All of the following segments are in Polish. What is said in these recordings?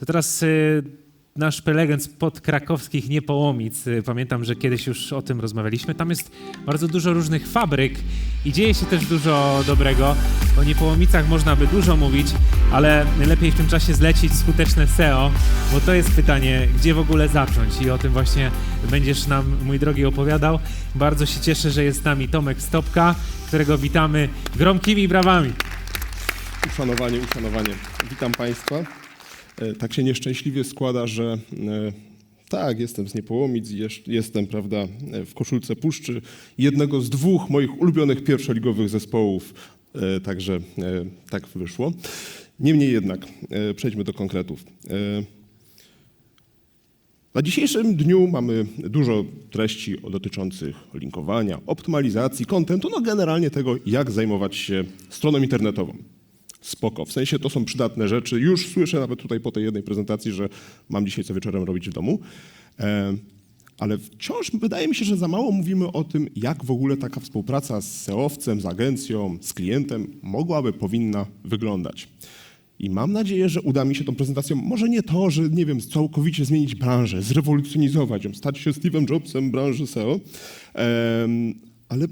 To teraz y, nasz prelegent z podkrakowskich Niepołomic. Y, Pamiętam, że kiedyś już o tym rozmawialiśmy. Tam jest bardzo dużo różnych fabryk i dzieje się też dużo dobrego. O Niepołomicach można by dużo mówić, ale lepiej w tym czasie zlecić skuteczne SEO, bo to jest pytanie, gdzie w ogóle zacząć i o tym właśnie będziesz nam, mój drogi, opowiadał. Bardzo się cieszę, że jest z nami Tomek Stopka, którego witamy gromkimi brawami. Uszanowanie, uszanowanie. Witam Państwa. E, Tak się nieszczęśliwie składa, że e, tak, jestem z Niepołomic, jestem, prawda, e, w koszulce Puszczy, jednego z dwóch moich ulubionych pierwszoligowych zespołów, także tak wyszło. Niemniej jednak, przejdźmy do konkretów. Na dzisiejszym dniu mamy dużo treści dotyczących linkowania, optymalizacji, kontentu, no generalnie tego, jak zajmować się stroną internetową. Spoko, w sensie to są przydatne rzeczy. Już słyszę nawet tutaj po tej jednej prezentacji, że mam dzisiaj co wieczorem robić w domu. E, ale wciąż wydaje mi się, że za mało mówimy o tym, jak w ogóle taka współpraca z SEO-wcem, z agencją, z klientem mogłaby, powinna wyglądać. I mam nadzieję, że uda mi się tą prezentacją, może nie to, że nie wiem, całkowicie zmienić branżę, zrewolucjonizować ją, stać się Steve'em Jobsem branży SEO, ale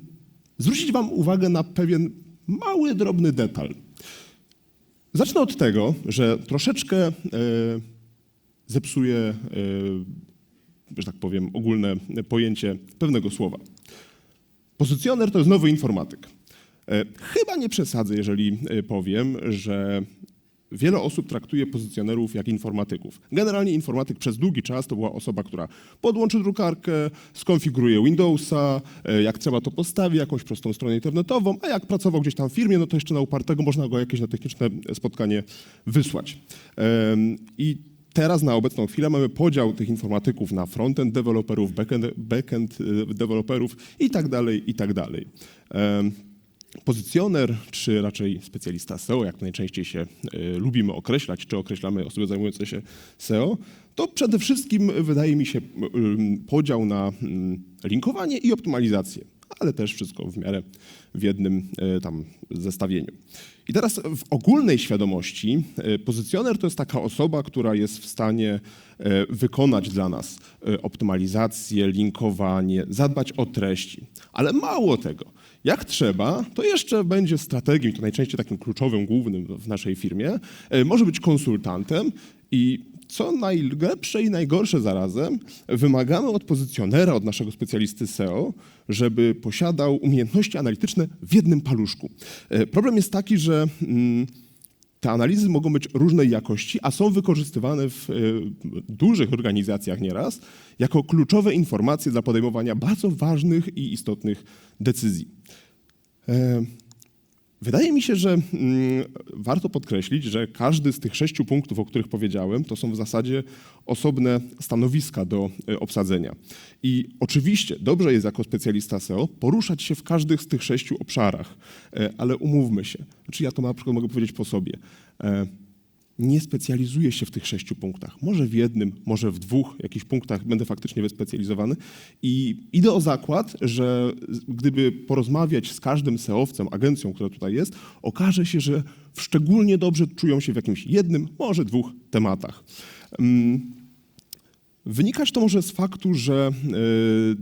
zwrócić Wam uwagę na pewien mały, drobny detal. Zacznę od tego, że troszeczkę e, zepsuję, e, że tak powiem, ogólne pojęcie pewnego słowa. Pozycjoner to jest nowy informatyk. E, Chyba nie przesadzę, jeżeli powiem, że wiele osób traktuje pozycjonerów jak informatyków. Generalnie informatyk przez długi czas to była osoba, która podłączy drukarkę, skonfiguruje Windowsa, e, jak trzeba to postawi, jakąś prostą stronę internetową, a jak pracował gdzieś tam w firmie, no to jeszcze na upartego można go jakieś na techniczne spotkanie wysłać. I Teraz na obecną chwilę mamy podział tych informatyków na frontend deweloperów, backend, backend y, deweloperów i tak dalej, i tak dalej. Pozycjoner, czy raczej specjalista SEO, jak najczęściej się y, lubimy określać, czy określamy osoby zajmujące się SEO, to przede wszystkim wydaje mi się y, y, podział na mm, linkowanie i optymalizację, ale też wszystko w miarę w jednym y, tam zestawieniu. I teraz w ogólnej świadomości y, pozycjoner to jest taka osoba, która jest w stanie y, wykonać dla nas y, optymalizację, linkowanie, zadbać o treści. Ale mało tego. Jak trzeba, to jeszcze będzie strategiem, to najczęściej takim kluczowym, głównym w naszej firmie, może być konsultantem i co najlepsze i najgorsze zarazem, wymagamy od pozycjonera, od naszego specjalisty SEO, żeby posiadał umiejętności analityczne w jednym paluszku. E, Problem jest taki, że mm, te analizy mogą być różnej jakości, a są wykorzystywane w e, dużych organizacjach nieraz jako kluczowe informacje dla podejmowania bardzo ważnych i istotnych decyzji. Wydaje mi się, że mm, warto podkreślić, że każdy z tych sześciu punktów, o których powiedziałem, to są w zasadzie osobne stanowiska do e, obsadzenia. I oczywiście dobrze jest jako specjalista SEO poruszać się w każdych z tych sześciu obszarach, e, ale umówmy się. Znaczy ja to na przykład mogę powiedzieć po sobie. E, nie specjalizuję się w tych sześciu punktach. Może w jednym, może w dwóch jakichś punktach będę faktycznie wyspecjalizowany. I idę o zakład, że gdyby porozmawiać z każdym SEO-wcem, agencją, która tutaj jest, okaże się, że szczególnie dobrze czują się w jakimś jednym, może dwóch tematach. Mm, Wynikać to może z faktu, że yy,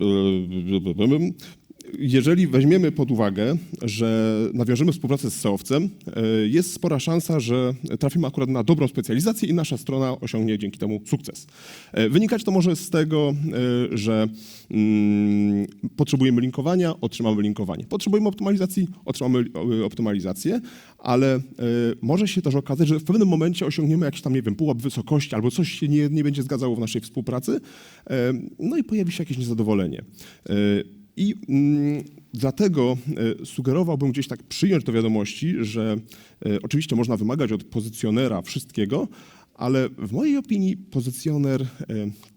yy, jeżeli weźmiemy pod uwagę, że nawiążemy współpracę z SEO-wcem, e, jest spora szansa, że trafimy akurat na dobrą specjalizację i nasza strona osiągnie dzięki temu sukces. E, Wynikać to może z tego, e, że mm, potrzebujemy linkowania, otrzymamy linkowanie. Potrzebujemy optymalizacji, otrzymamy optymalizację, ale może się też okazać, że w pewnym momencie osiągniemy jakiś tam, nie wiem, pułap wysokości albo coś się nie, nie będzie zgadzało w naszej współpracy, no i pojawi się jakieś niezadowolenie. I mm, dlatego e, sugerowałbym gdzieś tak przyjąć do wiadomości, że e, oczywiście można wymagać od pozycjonera wszystkiego, ale w mojej opinii pozycjoner e,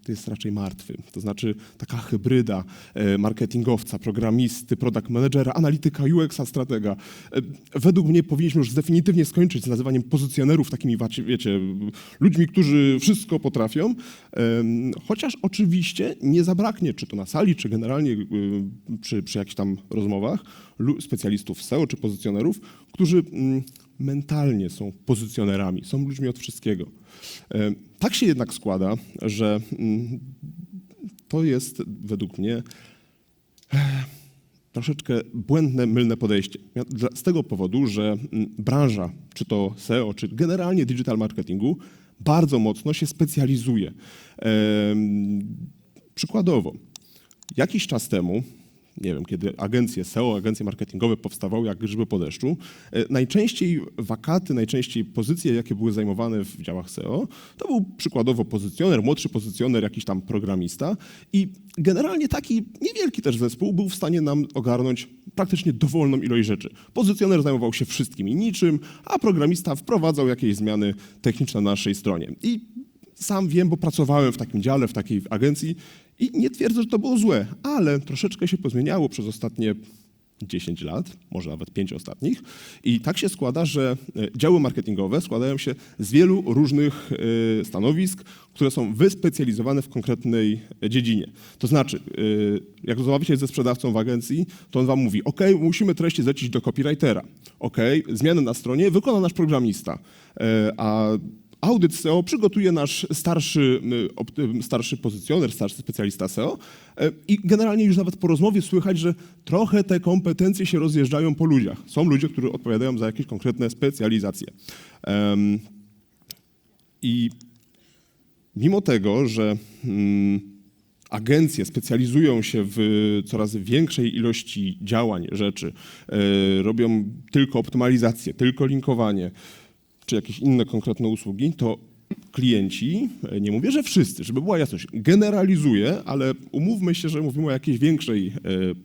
to jest raczej martwy. To znaczy taka hybryda e, marketingowca, programisty, product managera, analityka, UX-a, stratega. E, Według mnie powinniśmy już definitywnie skończyć z nazywaniem pozycjonerów takimi, wiecie, ludźmi, którzy wszystko potrafią. Chociaż oczywiście nie zabraknie, czy to na sali, czy generalnie przy, przy jakichś tam rozmowach, specjalistów SEO czy pozycjonerów, którzy mm, mentalnie są pozycjonerami, są ludźmi od wszystkiego. E, Tak się jednak składa, że mm, to jest według mnie troszeczkę błędne, mylne podejście. Z tego powodu, że mm, branża, czy to SEO, czy generalnie digital marketingu, bardzo mocno się specjalizuje. Em, Przykładowo, jakiś czas temu, nie wiem, kiedy agencje SEO, agencje marketingowe powstawały jak grzyby po deszczu, e, najczęściej wakaty, najczęściej pozycje, jakie były zajmowane w działach SEO, to był przykładowo pozycjoner, młodszy pozycjoner, jakiś tam programista i generalnie taki niewielki też zespół był w stanie nam ogarnąć praktycznie dowolną ilość rzeczy. Pozycjoner zajmował się wszystkim i niczym, a programista wprowadzał jakieś zmiany techniczne na naszej stronie. I sam wiem, bo pracowałem w takim dziale, w takiej agencji i nie twierdzę, że to było złe, ale troszeczkę się pozmieniało przez ostatnie 10 lat, może nawet 5 ostatnich. I tak się składa, że e, działy marketingowe składają się z wielu różnych e, stanowisk, które są wyspecjalizowane w konkretnej e, dziedzinie. To znaczy, jak rozmawiacie ze sprzedawcą w agencji, to on wam mówi, OK, musimy treści zlecić do copywritera. OK, zmiany na stronie wykona nasz programista. A Audyt SEO przygotuje nasz starszy, y, y, starszy pozycjoner, starszy specjalista SEO y, i generalnie już nawet po rozmowie słychać, że trochę te kompetencje się rozjeżdżają po ludziach. Są ludzie, którzy odpowiadają za jakieś konkretne specjalizacje. I mimo tego, że mm, agencje specjalizują się w coraz większej ilości działań, rzeczy, e, robią tylko optymalizację, tylko linkowanie, czy jakieś inne konkretne usługi, to klienci, e, nie mówię, że wszyscy, żeby była jasność, generalizuję, ale umówmy się, że mówimy o jakiejś większej e,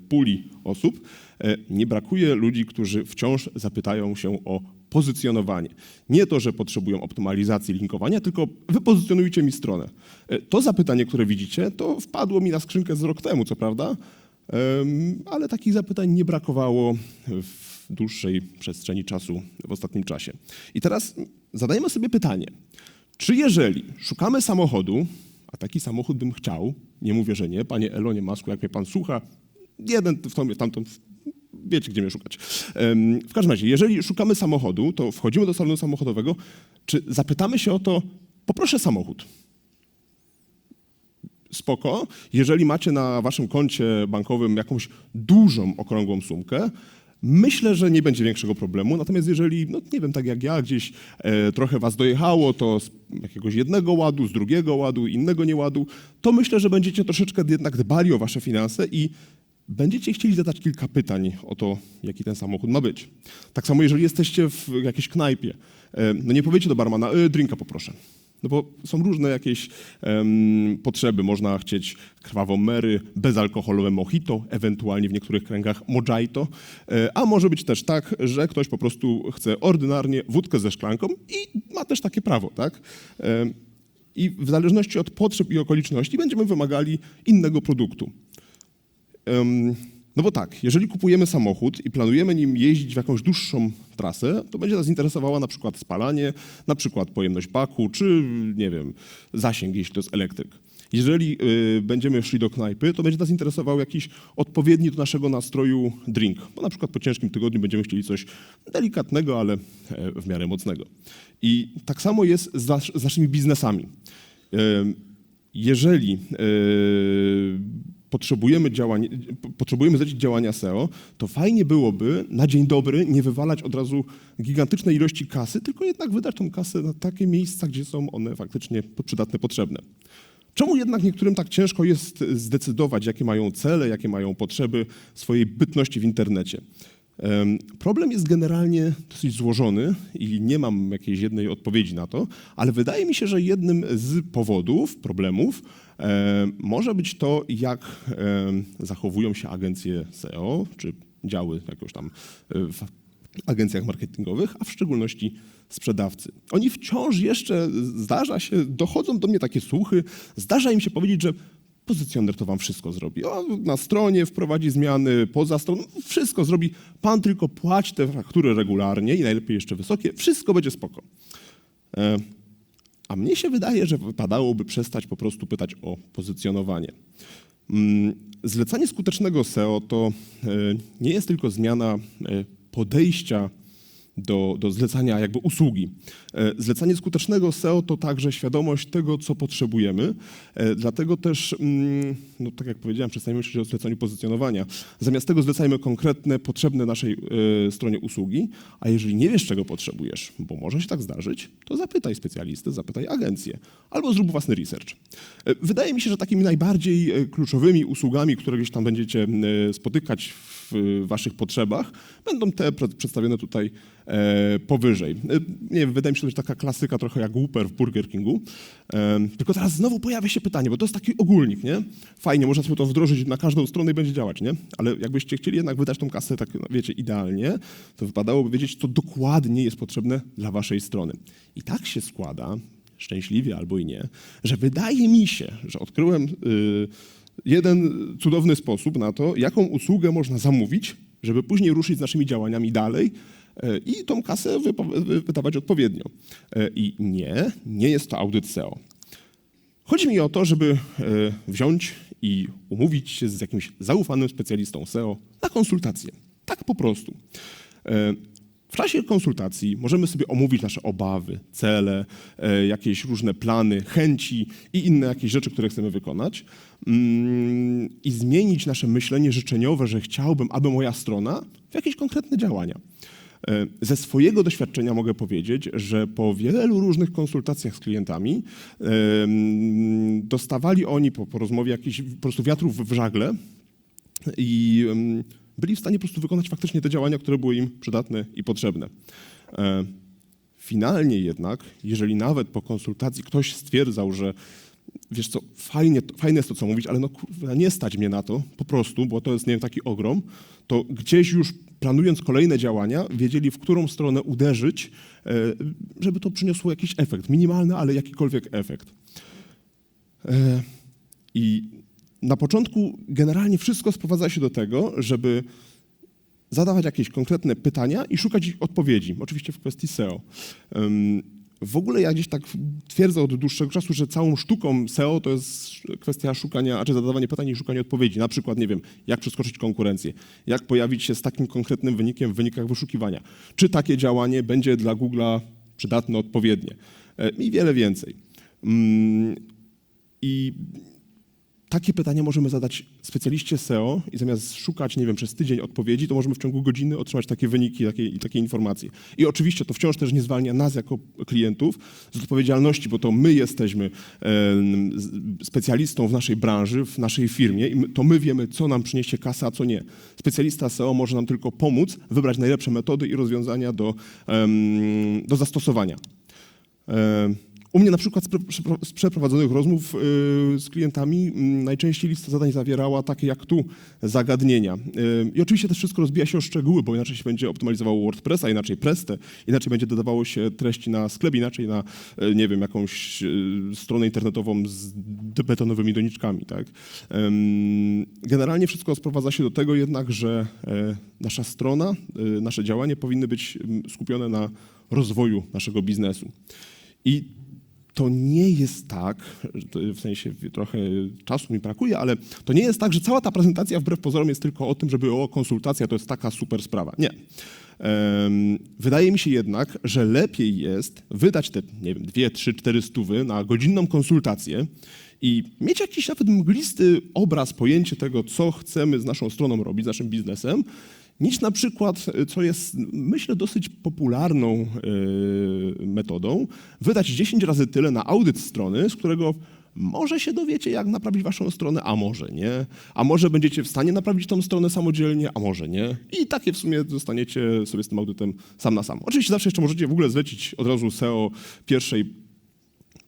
puli osób, e, nie brakuje ludzi, którzy wciąż zapytają się o pozycjonowanie. Nie to, że potrzebują optymalizacji linkowania, tylko wypozycjonujcie mi stronę. To zapytanie, które widzicie, to wpadło mi na skrzynkę z rok temu, co prawda, ale takich zapytań nie brakowało w dłuższej przestrzeni czasu w ostatnim czasie. I teraz zadajmy sobie pytanie, czy jeżeli szukamy samochodu, a taki samochód bym chciał, nie mówię, że nie, panie Elonie Masku, jak mnie pan słucha, jeden w tą, tamtą, wiecie, gdzie mnie szukać. W każdym razie, jeżeli szukamy samochodu, to wchodzimy do salonu samochodowego, czy zapytamy się o to, poproszę samochód. Spoko. Jeżeli macie na waszym koncie bankowym jakąś dużą, okrągłą sumkę, myślę, że nie będzie większego problemu. Natomiast jeżeli, no nie wiem, tak jak ja, gdzieś e, trochę was dojechało, to z jakiegoś jednego ładu, z drugiego ładu, innego nieładu, to myślę, że będziecie troszeczkę jednak dbali o wasze finanse i będziecie chcieli zadać kilka pytań o to, jaki ten samochód ma być. Tak samo, jeżeli jesteście w jakiejś knajpie, e, no nie powiecie do barmana, e, drinka poproszę. No bo są różne jakieś em, potrzeby. Można chcieć krwawą Mary, bezalkoholowe mojito, ewentualnie w niektórych kręgach mojito. E, a może być też tak, że ktoś po prostu chce ordynarnie wódkę ze szklanką i ma też takie prawo, tak? Em, I w zależności od potrzeb i okoliczności będziemy wymagali innego produktu. No bo tak, jeżeli kupujemy samochód i planujemy nim jeździć w jakąś dłuższą trasę, to będzie nas interesowała na przykład spalanie, na przykład pojemność baku, czy nie wiem, zasięg, jeśli to jest elektryk. Jeżeli y, będziemy szli do knajpy, to będzie nas interesował jakiś odpowiedni do naszego nastroju drink, bo na przykład po ciężkim tygodniu będziemy chcieli coś delikatnego, ale e, w miarę mocnego. I tak samo jest z, z naszymi biznesami. Em, jeżeli e, potrzebujemy, działań, po- potrzebujemy zlecić działania SEO, to fajnie byłoby na dzień dobry nie wywalać od razu gigantycznej ilości kasy, tylko jednak wydać tą kasę na takie miejsca, gdzie są one faktycznie przydatne, potrzebne. Czemu jednak niektórym tak ciężko jest zdecydować, jakie mają cele, jakie mają potrzeby swojej bytności w internecie? Em, Problem jest generalnie dosyć złożony i nie mam jakiejś jednej odpowiedzi na to, ale wydaje mi się, że jednym z powodów, problemów em, może być to, jak zachowują się agencje SEO czy działy jakoś tam e, w agencjach marketingowych, a w szczególności sprzedawcy. Oni wciąż jeszcze, zdarza się, dochodzą do mnie takie słuchy, zdarza im się powiedzieć, że pozycjoner to wam wszystko zrobi. O, na stronie wprowadzi zmiany, poza stroną, wszystko zrobi. Pan tylko płaci te faktury regularnie i najlepiej jeszcze wysokie, wszystko będzie spoko. E, a mnie się wydaje, że wypadałoby przestać po prostu pytać o pozycjonowanie. Mm, Zlecanie skutecznego SEO to e, nie jest tylko zmiana e, podejścia do, do zlecania jakby usługi. E, Zlecanie skutecznego SEO to także świadomość tego, co potrzebujemy. E, Dlatego też, mm, no tak jak powiedziałem, przestańmy myśleć o zlecaniu pozycjonowania. Zamiast tego zlecajmy konkretne, potrzebne naszej e, stronie usługi, a jeżeli nie wiesz, czego potrzebujesz, bo może się tak zdarzyć, to zapytaj specjalisty, zapytaj agencję albo zrób własny research. Wydaje mi się, że takimi najbardziej kluczowymi usługami, które gdzieś tam będziecie spotykać w waszych potrzebach, będą te przedstawione tutaj powyżej. E, Nie wiem, wydaje mi się, że taka klasyka trochę jak Whopper w Burger Kingu. E, Tylko teraz znowu pojawia się pytanie, bo to jest taki ogólnik, nie? Fajnie, można sobie to wdrożyć na każdą stronę i będzie działać, nie? Ale jakbyście chcieli jednak wydać tą kasę tak, no, wiecie, idealnie, to wypadałoby wiedzieć, co dokładnie jest potrzebne dla waszej strony. I tak się składa, szczęśliwie albo i nie, że wydaje mi się, że odkryłem y, jeden cudowny sposób na to, jaką usługę można zamówić, żeby później ruszyć z naszymi działaniami dalej e, i tą kasę wydawać odpowiednio. E, I nie, nie jest to audyt SEO. Chodzi mi o to, żeby e, wziąć i umówić się z jakimś zaufanym specjalistą SEO na konsultację. Tak po prostu. E, W czasie konsultacji możemy sobie omówić nasze obawy, cele, e, jakieś różne plany, chęci i inne jakieś rzeczy, które chcemy wykonać mm, i zmienić nasze myślenie życzeniowe, że chciałbym, aby moja strona w jakieś konkretne działania. E, Ze swojego doświadczenia mogę powiedzieć, że po wielu różnych konsultacjach z klientami dostawali oni po, po rozmowie jakichś po prostu wiatrów w żagle i byli w stanie po prostu wykonać faktycznie te działania, które były im przydatne i potrzebne. E, Finalnie jednak, jeżeli nawet po konsultacji ktoś stwierdzał, że wiesz co, fajnie, fajne jest to, co mówić, ale no kurwa, nie stać mnie na to, po prostu, bo to jest, nie wiem, taki ogrom, to gdzieś już planując kolejne działania, wiedzieli, w którą stronę uderzyć, e, żeby to przyniosło jakiś efekt, minimalny, ale jakikolwiek efekt. E, I na początku generalnie wszystko sprowadza się do tego, żeby zadawać jakieś konkretne pytania i szukać odpowiedzi, oczywiście w kwestii SEO. W ogóle ja gdzieś tak twierdzę od dłuższego czasu, że całą sztuką SEO to jest kwestia szukania, czy zadawanie pytań i szukania odpowiedzi. Na przykład, nie wiem, jak przeskoczyć konkurencję, jak pojawić się z takim konkretnym wynikiem w wynikach wyszukiwania, czy takie działanie będzie dla Google'a przydatne odpowiednie e, i wiele więcej. Ym, I takie pytania możemy zadać specjaliście SEO i zamiast szukać, nie wiem, przez tydzień odpowiedzi, to możemy w ciągu godziny otrzymać takie wyniki, takie, i takie informacje. I oczywiście to wciąż też nie zwalnia nas jako klientów z odpowiedzialności, bo to my jesteśmy specjalistą w naszej branży, w naszej firmie i to my wiemy, co nam przyniesie kasa, a co nie. Specjalista SEO może nam tylko pomóc wybrać najlepsze metody i rozwiązania do, do zastosowania. U mnie na przykład z przeprowadzonych rozmów y, z klientami mm, najczęściej lista zadań zawierała takie jak tu zagadnienia. Y, I oczywiście też wszystko rozbija się o szczegóły, bo inaczej się będzie optymalizowało WordPressa, inaczej Prestę, inaczej będzie dodawało się treści na sklep, inaczej na, y, nie wiem, jakąś stronę internetową z betonowymi doniczkami. Tak? Generalnie wszystko sprowadza się do tego jednak, że e, nasza strona, nasze działanie powinny być skupione na rozwoju naszego biznesu. I to nie jest tak, w sensie trochę czasu mi brakuje, ale to nie jest tak, że cała ta prezentacja wbrew pozorom jest tylko o tym, żeby o konsultacja to jest taka super sprawa. Nie. Wydaje mi się jednak, że lepiej jest wydać te, nie wiem, dwie, trzy, cztery stówy na godzinną konsultację i mieć jakiś nawet mglisty obraz, pojęcie tego, co chcemy z naszą stroną robić, z naszym biznesem, niż na przykład, co jest myślę dosyć popularną e, metodą, wydać 10 razy tyle na audyt strony, z którego może się dowiecie, jak naprawić waszą stronę, a może nie. A może będziecie w stanie naprawić tą stronę samodzielnie, a może nie. I takie w sumie zostaniecie sobie z tym audytem sam na sam. Oczywiście zawsze jeszcze możecie w ogóle zlecić od razu SEO pierwszej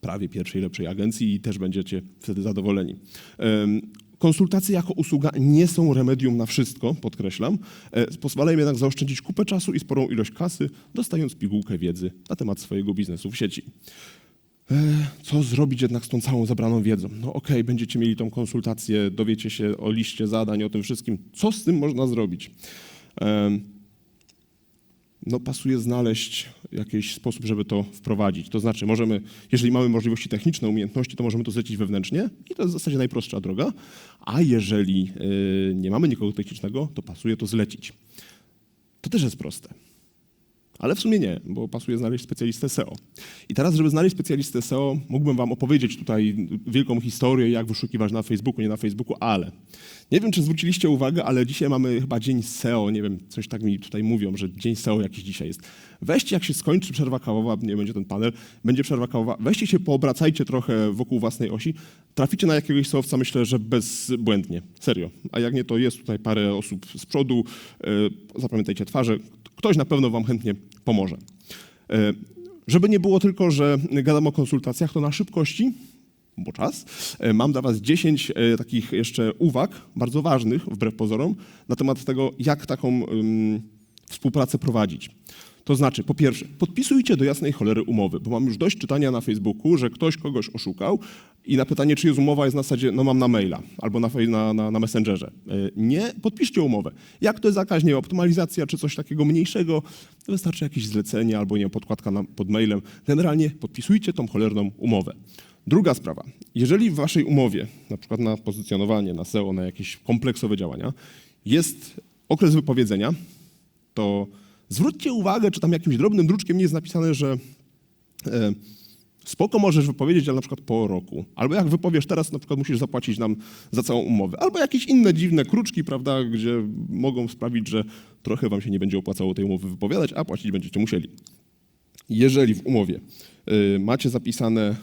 prawie pierwszej lepszej agencji i też będziecie wtedy zadowoleni. Konsultacje jako usługa nie są remedium na wszystko, podkreślam. E, Pozwalają jednak zaoszczędzić kupę czasu i sporą ilość kasy, dostając pigułkę wiedzy na temat swojego biznesu w sieci. E, Co zrobić jednak z tą całą zebraną wiedzą? No okej, będziecie mieli tą konsultację, dowiecie się o liście zadań, o tym wszystkim. Co z tym można zrobić? Em, no, pasuje znaleźć jakiś sposób, żeby to wprowadzić. To znaczy, możemy, jeżeli mamy możliwości techniczne, umiejętności, to możemy to zlecić wewnętrznie i to jest w zasadzie najprostsza droga. A jeżeli y, nie mamy nikogo technicznego, to pasuje to zlecić. To też jest proste. Ale w sumie nie, bo pasuje znaleźć specjalistę SEO. I teraz, żeby znaleźć specjalistę SEO, mógłbym wam opowiedzieć tutaj wielką historię, jak wyszukiwać na Facebooku, nie na Facebooku, ale nie wiem, czy zwróciliście uwagę, ale dzisiaj mamy chyba dzień SEO, nie wiem, coś tak mi tutaj mówią, że dzień SEO jakiś dzisiaj jest. Weźcie, jak się skończy przerwa kawowa, nie będzie ten panel, będzie przerwa kawowa, weźcie się, poobracajcie trochę wokół własnej osi, traficie na jakiegoś SEOwca, myślę, że bezbłędnie, serio. A jak nie, to jest tutaj parę osób z przodu, e, zapamiętajcie twarze, ktoś na pewno wam chętnie pomoże. E, Żeby nie było tylko, że gadam o konsultacjach, to na szybkości, bo czas, e, mam dla was 10 e, takich jeszcze uwag, bardzo ważnych, wbrew pozorom, na temat tego, jak taką współpracę prowadzić. To znaczy, po pierwsze, podpisujcie do jasnej cholery umowy, bo mam już dość czytania na Facebooku, że ktoś kogoś oszukał i na pytanie, czy jest umowa, jest na zasadzie, no mam na maila albo na, na, na, na Messengerze. E, Nie, podpiszcie umowę. Jak to jest jakaś, nie optymalizacja czy coś takiego mniejszego, wystarczy jakieś zlecenie albo, nie podkładka na, pod mailem. Generalnie podpisujcie tą cholerną umowę. Druga sprawa. Jeżeli w waszej umowie, na przykład na pozycjonowanie, na SEO, na jakieś kompleksowe działania, jest okres wypowiedzenia, to zwróćcie uwagę, czy tam jakimś drobnym druczkiem nie jest napisane, że e, spoko możesz wypowiedzieć, ale na przykład po roku. Albo jak wypowiesz teraz, na przykład musisz zapłacić nam za całą umowę. Albo jakieś inne dziwne kruczki, prawda, gdzie mogą sprawić, że trochę wam się nie będzie opłacało tej umowy wypowiadać, a płacić będziecie musieli. Jeżeli w umowie y, macie zapisane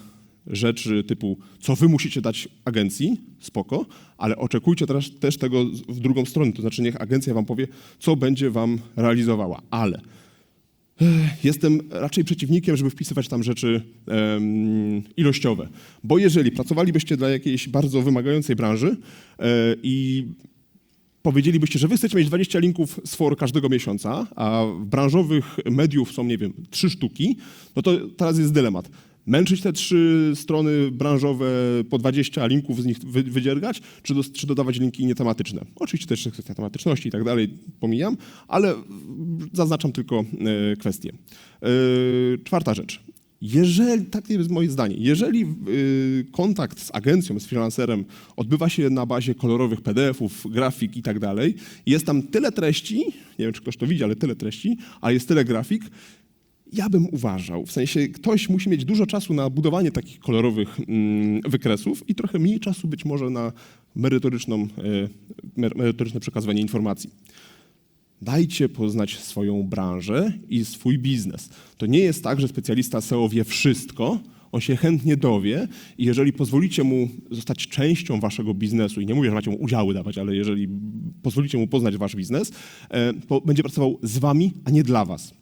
rzeczy typu, co wy musicie dać agencji, spoko, ale oczekujcie teraz też tego w drugą stronę, to znaczy niech agencja wam powie, co będzie wam realizowała, ale Ech, Jestem raczej przeciwnikiem, żeby wpisywać tam rzeczy em, ilościowe, bo jeżeli pracowalibyście dla jakiejś bardzo wymagającej branży e, i powiedzielibyście, że wy chcecie mieć 20 linków z for każdego miesiąca, a w branżowych mediów są, nie wiem, trzy sztuki, no to teraz jest dylemat. Męczyć te trzy strony branżowe po 20 linków z nich wy, wydziergać, czy, dos, czy dodawać linki nietematyczne? Oczywiście też kwestia tematyczności i tak dalej, pomijam, ale zaznaczam tylko e, kwestię. E, czwarta rzecz. Jeżeli, takie jest moje zdanie, jeżeli y, kontakt z agencją, z freelancerem odbywa się na bazie kolorowych PDF-ów, grafik i tak dalej, jest tam tyle treści, nie wiem czy ktoś to widzi, ale tyle treści, a jest tyle grafik, ja bym uważał, w sensie ktoś musi mieć dużo czasu na budowanie takich kolorowych mm, wykresów i trochę mniej czasu być może na merytoryczną, e, mer- merytoryczne przekazywanie informacji. Dajcie poznać swoją branżę i swój biznes. To nie jest tak, że specjalista SEO wie wszystko, on się chętnie dowie i jeżeli pozwolicie mu zostać częścią waszego biznesu, i nie mówię, że macie mu udziały dawać, ale jeżeli pozwolicie mu poznać wasz biznes, e, to będzie pracował z wami, a nie dla was.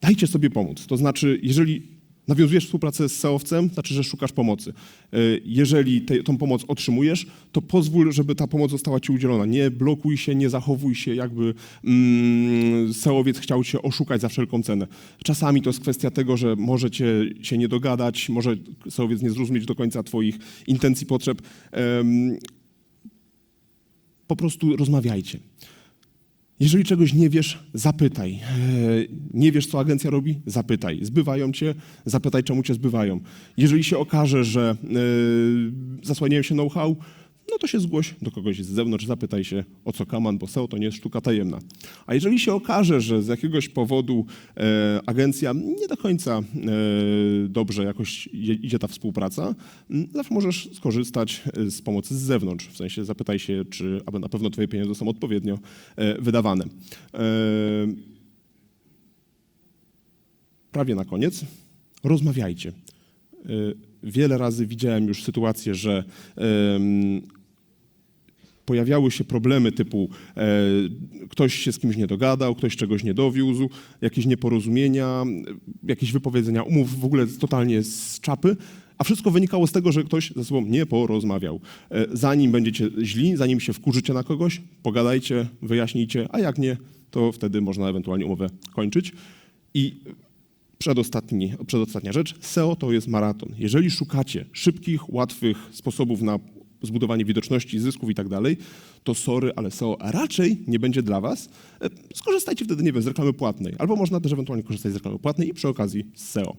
Dajcie sobie pomóc. To znaczy, jeżeli nawiązujesz współpracę z SEOwcem, znaczy, że szukasz pomocy. E, Jeżeli te, tą pomoc otrzymujesz, to pozwól, żeby ta pomoc została ci udzielona. Nie blokuj się, nie zachowuj się, jakby mm, chciał cię oszukać za wszelką cenę. Czasami to jest kwestia tego, że możecie się nie dogadać, może SEOwiec nie zrozumieć do końca twoich intencji, potrzeb. Em, po prostu rozmawiajcie. Jeżeli czegoś nie wiesz, zapytaj. E, Nie wiesz, co agencja robi? Zapytaj. Zbywają cię? Zapytaj, czemu cię zbywają. Jeżeli się okaże, że e, zasłaniają się know-how, no to się zgłoś do kogoś z zewnątrz, zapytaj się o co kaman, bo SEO to nie jest sztuka tajemna. A jeżeli się okaże, że z jakiegoś powodu e, agencja nie do końca e, dobrze jakoś idzie ta współpraca, zawsze możesz skorzystać e, z pomocy z zewnątrz. W sensie zapytaj się, czy aby na pewno twoje pieniądze są odpowiednio e, wydawane. E, prawie na koniec. Rozmawiajcie. E, Wiele razy widziałem już sytuację, że pojawiały się problemy typu e, ktoś się z kimś nie dogadał, ktoś czegoś nie dowiózł, jakieś nieporozumienia, jakieś wypowiedzenia umów w ogóle totalnie z czapy, a wszystko wynikało z tego, że ktoś ze sobą nie porozmawiał. E, zanim będziecie źli, zanim się wkurzycie na kogoś, pogadajcie, wyjaśnijcie, a jak nie, to wtedy można ewentualnie umowę kończyć. I Przedostatni, przedostatnia rzecz. SEO to jest maraton. Jeżeli szukacie szybkich, łatwych sposobów na zbudowanie widoczności, zysków i tak dalej, to sorry, ale SEO raczej nie będzie dla was. E, Skorzystajcie wtedy, nie wiem, z reklamy płatnej. Albo można też ewentualnie korzystać z reklamy płatnej i przy okazji z SEO.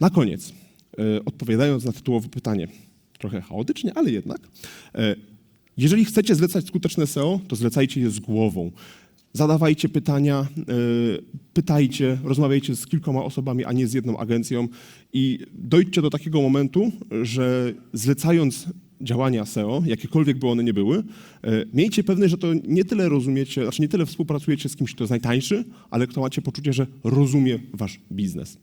Na koniec, e, odpowiadając na tytułowe pytanie, trochę chaotycznie, ale jednak, e, jeżeli chcecie zlecać skuteczne SEO, to zlecajcie je z głową. Zadawajcie pytania, y, pytajcie, rozmawiajcie z kilkoma osobami, a nie z jedną agencją i dojdźcie do takiego momentu, że zlecając działania SEO, jakiekolwiek by one nie były, y, miejcie pewność, że to nie tyle rozumiecie, znaczy nie tyle współpracujecie z kimś, kto jest najtańszy, ale kto macie poczucie, że rozumie wasz biznes.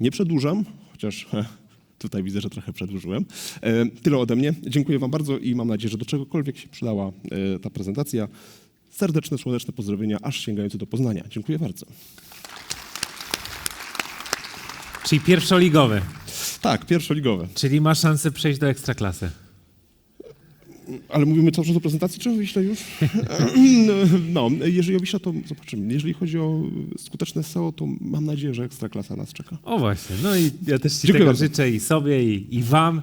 Nie przedłużam, chociaż tutaj widzę, że trochę przedłużyłem. E, Tyle ode mnie. Dziękuję wam bardzo i mam nadzieję, że do czegokolwiek się przydała e, ta prezentacja. Serdeczne, słoneczne pozdrowienia, aż sięgające do Poznania. Dziękuję bardzo. Czyli pierwszoligowy, Tak, pierwszoligowe. czyli ma szansę przejść do ekstraklasy. Ale mówimy cały czas o prezentacji, czy o Wiśle już? No, jeżeli o Wiśle, to zobaczymy. Jeżeli chodzi o skuteczne SEO, to mam nadzieję, że Ekstraklasa nas czeka. O właśnie, no i ja też Ci Dziękuję tego bardzo. życzę i sobie, i, i Wam.